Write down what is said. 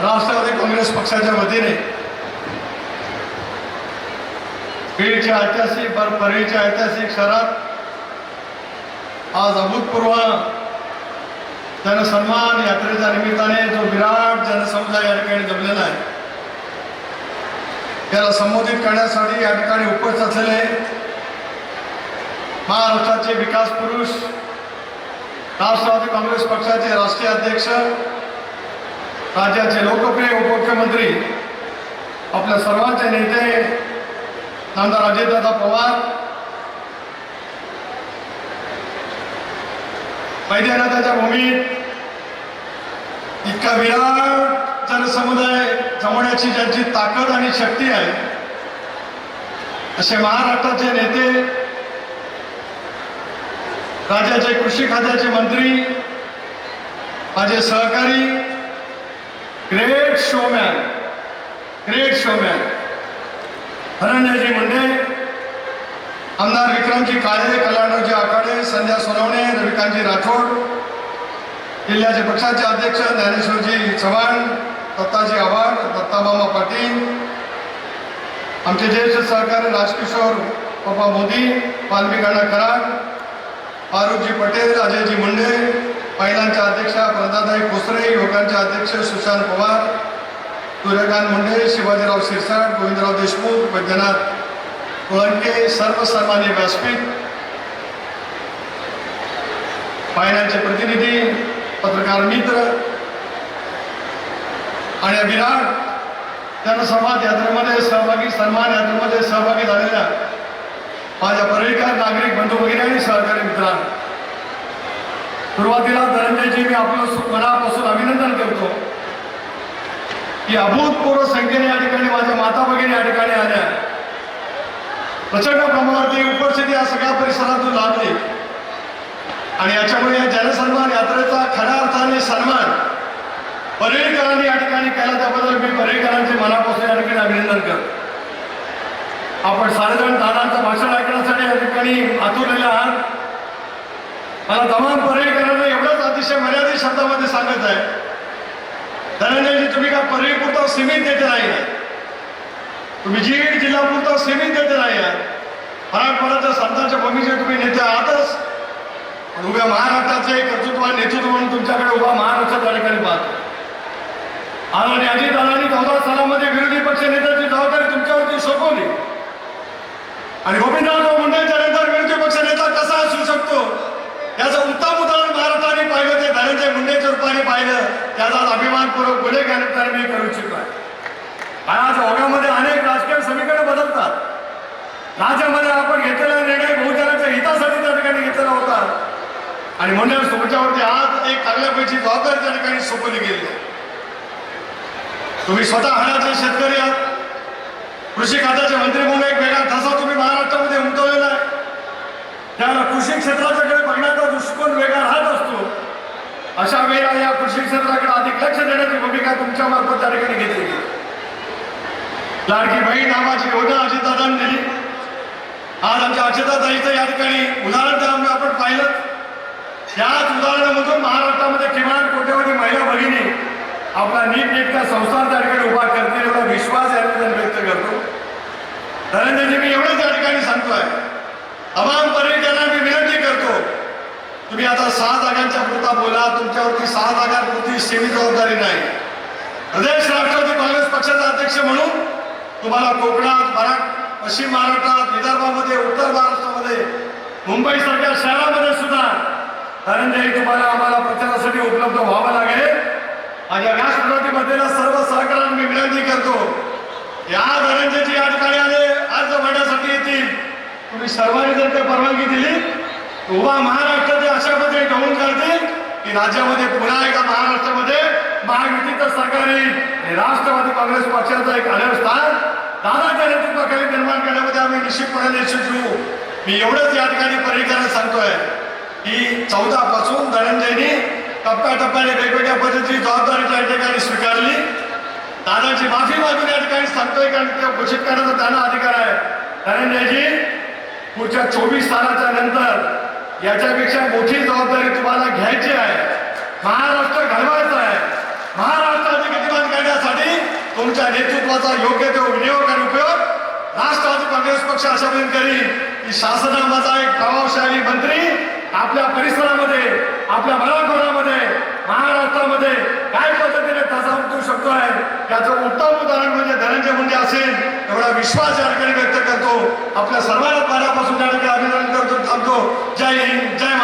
राष्ट्रवादी काँग्रेस पक्षाच्या वतीने बीडच्या ऐतिहासिक पर परळीच्या ऐतिहासिक शहरात आज अभूतपूर्व जनसन्मान यात्रेच्या निमित्ताने जो विराट जनसमुदाय या ठिकाणी जमलेला आहे त्याला संबोधित करण्यासाठी या ठिकाणी उपस्थित असलेले महाराष्ट्राचे विकास पुरुष राष्ट्रवादी काँग्रेस पक्षाचे राष्ट्रीय अध्यक्ष राज्याचे लोकप्रिय उपमुख्यमंत्री आपल्या सर्वांचे नेते आमदार अजितदादा पवार वैद्यनाथाच्या भूमीत इतका विराट जनसमुदाय जमवण्याची ज्यांची ताकद आणि शक्ती आहे असे महाराष्ट्राचे नेते राज्याचे कृषी खात्याचे मंत्री माझे सहकारी great showman great showman. Dhananjay ji Munde आमदार विक्रमजी काळे कल्याणरावजी आखाडे संध्या सोनवणे रविकांतजी राठोड जिल्ह्याचे पक्षाचे अध्यक्ष ज्ञानेश्वरजी चव्हाण दत्ताजी आव्हाड दत्ताबामा पाटील आमचे ज्येष्ठ सहकारी राजकिशोर पप्पा मोदी वाल्मिकांना कराड फारुखजी पटेल अजयजी मुंडे महिलांच्या अध्यक्षा प्रदाताई खोसरे युवकांचे अध्यक्ष सुशांत पवार सूर्यकांत मुंडे शिवाजीराव शिरसाट गोविंदराव देशमुख वैद्यनाथ कोळंके सर्वसन्मान्य व्यासपीठ महिलांचे प्रतिनिधी पत्रकार मित्र आणि विराट जनसंवाद यात्रेमध्ये सहभागी सन्मान यात्रेमध्ये सहभागी झालेल्या माझ्या परळीकर नागरिक बंधू भगिनी आणि सहकारी मित्रांनो. सुरुवातीला धनंजयजी मी आपलं मनापासून अभिनंदन करतो. की अभूतपूर्व संख्येने या ठिकाणी माझ्या माता भगिनी या ठिकाणी आल्या. प्रचंड प्रमाणात उपस्थिती या सगळ्या परिसरातून लाभली. आणि याच्यामुळे या जनसन्मान यात्रेचा खऱ्या अर्थाने सन्मान परेळकरांनी या ठिकाणी केला. त्याबद्दल मी परेळकरांचे मनापासून या ठिकाणी अभिनंदन करतो. आपण साडेजण दादांचं भाषण ऐकण्यासाठी या ठिकाणी आतुरलेले आहात. मला तमाम अतिशय शब्दामध्ये सांगत आहे. धनंजयजी तुम्ही का परेळपुरता सीमित देत नाही आहे तुम्ही जीड जिल्हापुरता सीमित देत नाही मराठवाड्याच्या संतांच्या भूमीचे तुम्ही नेते आहातच. पण उभ्या महाराष्ट्राचे कर्तृत्व नेतृत्व म्हणून तुमच्याकडे उभा महाराष्ट्राच्या ठिकाणी पाहतो. आणि अजितदादांनी चौदा सालामध्ये विरोधी पक्ष नेत्याची जबाबदारी तुमच्यावरती सोपवली. आणि गोविंदराव मुंडेच्या नंतर विरोधी पक्ष नेता कसा असू शकतो याचं उत्तम उदाहरण महाराष्ट्राने पाहिलं ते धनंजय मुंडेच्या रूपाने पाहिलं त्याचा अभिमानपूर्वक गुन्हे घालताना मी करू इच्छितो आहे आज ओघामध्ये अनेक राजकीय समीकरण बदलतात. राज्यामध्ये आपण घेतलेला निर्णय बहुजनाच्या हितासाठी त्या ठिकाणी घेतलेला होता. आणि म्हणून तुमच्यावरती आज एक चांगल्यापैकी जबाबदारी त्या ठिकाणी सोपवली गेली तुम्ही स्वतः हाडाचे शेतकरी आहात. कृषी खात्याचे मंत्री म्हणून एक वेगळा ठसा तुम्ही महाराष्ट्रामध्ये उमटवलेला आहे. त्याला कृषी क्षेत्राच्याकडे बघण्याचा दृष्टिकोन वेगळा राहत असतो. अशा वेळेला या कृषी क्षेत्राकडे अधिक लक्ष देण्याची भूमिका तुमच्या मार्फत त्या ठिकाणी घेतली गेली. लाडकी बहीण नावाची योजना अजितदादांनी दिली आज आमच्या अजिताताईचं या ठिकाणी उदाहरण तर आम्ही आपण पाहिलं. त्याच उदाहरणामधून महाराष्ट्रामध्ये किमान कोट्यवधी महिला भगिनी आपला नीटनेटका संसार त्या ठिकाणी उभा करतील एवढा विश्वास या ठिकाणी व्यक्त करतो. धनंजयजी मी एवढंच या ठिकाणी सांगतोय. तमाम पर्यटकांना मी विनंती करतो तुम्ही आता सहा जागांच्या पुरता बोला तुमच्यावरती सहा जागांपुरती सेवी जबाबदारी नाही. प्रदेश राष्ट्रवादी काँग्रेस पक्षाचा अध्यक्ष म्हणून तुम्हाला कोकणात मराठ पश्चिम महाराष्ट्रात विदर्भामध्ये उत्तर महाराष्ट्रामध्ये मुंबईसारख्या शहरामध्ये सुद्धा धनंजय तुम्हाला आम्हाला प्रचारासाठी उपलब्ध व्हावं लागेल. आणि या व्यासपीठातील सर्व सहकार्यांना मी विनंती करतो या धनंजयजी या ठिकाणी आले अर्ज भरण्यासाठी येतील. तुम्ही सर्वांनी जर ते परवानगी दिली उभा महाराष्ट्र ते अशा पद्धतीने घेऊन करतील की राज्यामध्ये पुन्हा एकदा महाराष्ट्रामध्ये महायुतीचं सरकार येईल राष्ट्रवादी काँग्रेस पक्षाचा एक आढळ स्थान दादाच्या नेतृत्वाखाली निर्माण करण्यामध्ये आम्ही निश्चितपणे यशस्वी होऊ. मी एवढंच या ठिकाणी परिकरण सांगतोय की चौदा पासून धनंजयनी टप्प्याटप्प्याने वेगवेगळ्या पद्धतीची जबाबदारी त्या ठिकाणी स्वीकारली. दादाची माफी मागून या ठिकाणी सांगतोय कारण त्या घोषित करण्याचा त्यांना अधिकार आहे. धनंजयजी पुढच्या चोवीस सालाच्या नंतर याच्यापेक्षा मोठी जबाबदारी तुम्हाला महाराष्ट्र घडवायचा आहे. महाराष्ट्राचे गतिमान करण्यासाठी तुमच्या नेतृत्वाचा योग्य तो विनियोग आणि उपयोग राष्ट्रवादी काँग्रेस पक्ष अशा पद्धतीने करीन की शासनाचा एक प्रभावशाली मंत्री आपल्या परिसरामध्ये आपल्या मराठवाड्यामध्ये महाराष्ट्रामध्ये काय पद्धतीने त्याचा उतरू शकतो आहे त्याचं उत्तम उदाहरण म्हणजे धनंजय मुंडे असेल एवढा विश्वास या ठिकाणी व्यक्त करतो. आपल्या सर्वांना पाण्यापासून त्या ठिकाणी अभिनंदन करतो थांबतो. जय हिंद जय